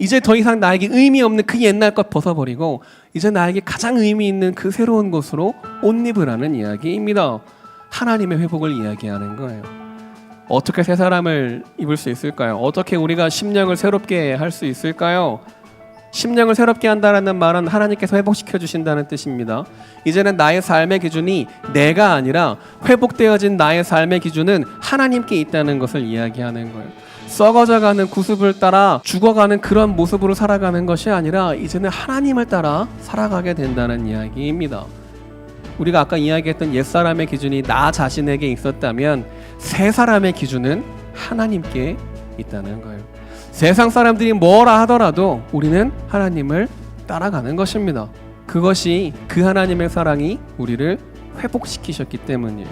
이제 더 이상 나에게 의미 없는 그 옛날 것 벗어버리고 이제 나에게 가장 의미 있는 그 새로운 것으로 옷 입으라는 이야기입니다. 하나님의 회복을 이야기하는 거예요. 어떻게 새 사람을 입을 수 있을까요? 어떻게 우리가 심령을 새롭게 할 수 있을까요? 심령을 새롭게 한다라는 말은 하나님께서 회복시켜 주신다는 뜻입니다. 이제는 나의 삶의 기준이 내가 아니라 회복되어진 나의 삶의 기준은 하나님께 있다는 것을 이야기하는 거예요. 썩어져가는 구습을 따라 죽어가는 그런 모습으로 살아가는 것이 아니라 이제는 하나님을 따라 살아가게 된다는 이야기입니다. 우리가 아까 이야기했던 옛 사람의 기준이 나 자신에게 있었다면 새 사람의 기준은 하나님께 있다는 거예요. 세상 사람들이 뭐라 하더라도 우리는 하나님을 따라가는 것입니다. 그것이 그 하나님의 사랑이 우리를 회복시키셨기 때문이에요.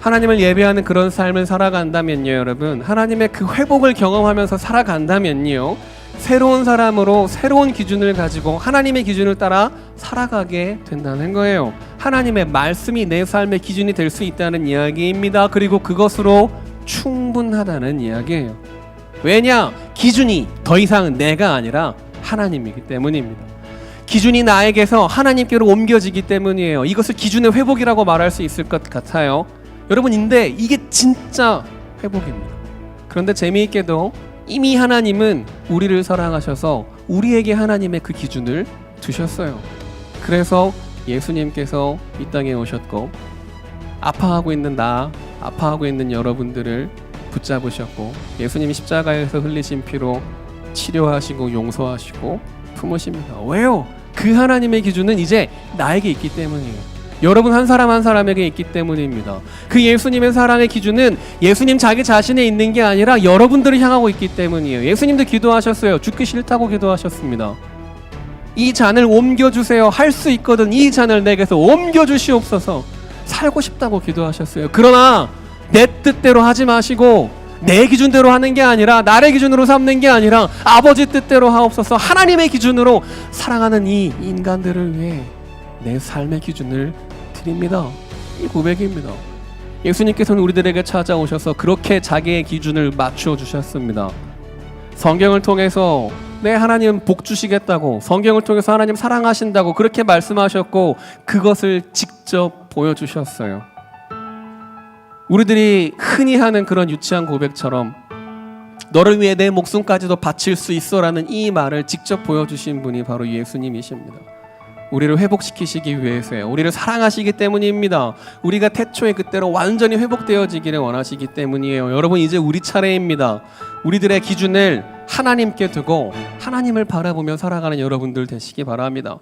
하나님을 예배하는 그런 삶을 살아간다면요, 여러분. 하나님의 그 회복을 경험하면서 살아간다면요. 새로운 사람으로 새로운 기준을 가지고 하나님의 기준을 따라 살아가게 된다는 거예요. 하나님의 말씀이 내 삶의 기준이 될 수 있다는 이야기입니다. 그리고 그것으로 충분하다는 이야기예요. 왜냐? 기준이 더 이상 내가 아니라 하나님이기 때문입니다. 기준이 나에게서 하나님께로 옮겨지기 때문이에요. 이것을 기준의 회복이라고 말할 수 있을 것 같아요. 여러분, 인데 이게 진짜 회복입니다. 그런데 재미있게도 이미 하나님은 우리를 사랑하셔서 우리에게 하나님의 그 기준을 두셨어요. 그래서 예수님께서 이 땅에 오셨고 아파하고 있는 나, 아파하고 있는 여러분들을 붙잡으셨고 예수님이 십자가에서 흘리신 피로 치료하시고 용서하시고 품으십니다. 왜요? 그 하나님의 기준은 이제 나에게 있기 때문이에요. 여러분 한 사람 한 사람에게 있기 때문입니다. 그 예수님의 사랑의 기준은 예수님 자기 자신에 있는 게 아니라 여러분들을 향하고 있기 때문이에요. 예수님도 기도하셨어요. 죽기 싫다고 기도하셨습니다. 이 잔을 옮겨 주세요. 할 수 있거든. 이 잔을 내게서 옮겨 주시옵소서. 살고 싶다고 기도하셨어요. 그러나 내 뜻대로 하지 마시고 내 기준대로 하는 게 아니라 나의 기준으로 삼는 게 아니라 아버지 뜻대로 하옵소서. 하나님의 기준으로 사랑하는 이 인간들을 위해 내 삶의 기준을 드립니다. 이 고백입니다. 예수님께서는 우리들에게 찾아오셔서 그렇게 자기의 기준을 맞추어 주셨습니다. 성경을 통해서 네 하나님 복 주시겠다고 성경을 통해서 하나님 사랑하신다고 그렇게 말씀하셨고 그것을 직접 보여주셨어요. 우리들이 흔히 하는 그런 유치한 고백처럼 너를 위해 내 목숨까지도 바칠 수 있어라는 이 말을 직접 보여주신 분이 바로 예수님이십니다. 우리를 회복시키시기 위해서요. 우리를 사랑하시기 때문입니다. 우리가 태초에 그때로 완전히 회복되어지기를 원하시기 때문이에요. 여러분 이제 우리 차례입니다. 우리들의 기준을 하나님께 두고 하나님을 바라보며 살아가는 여러분들 되시기 바랍니다.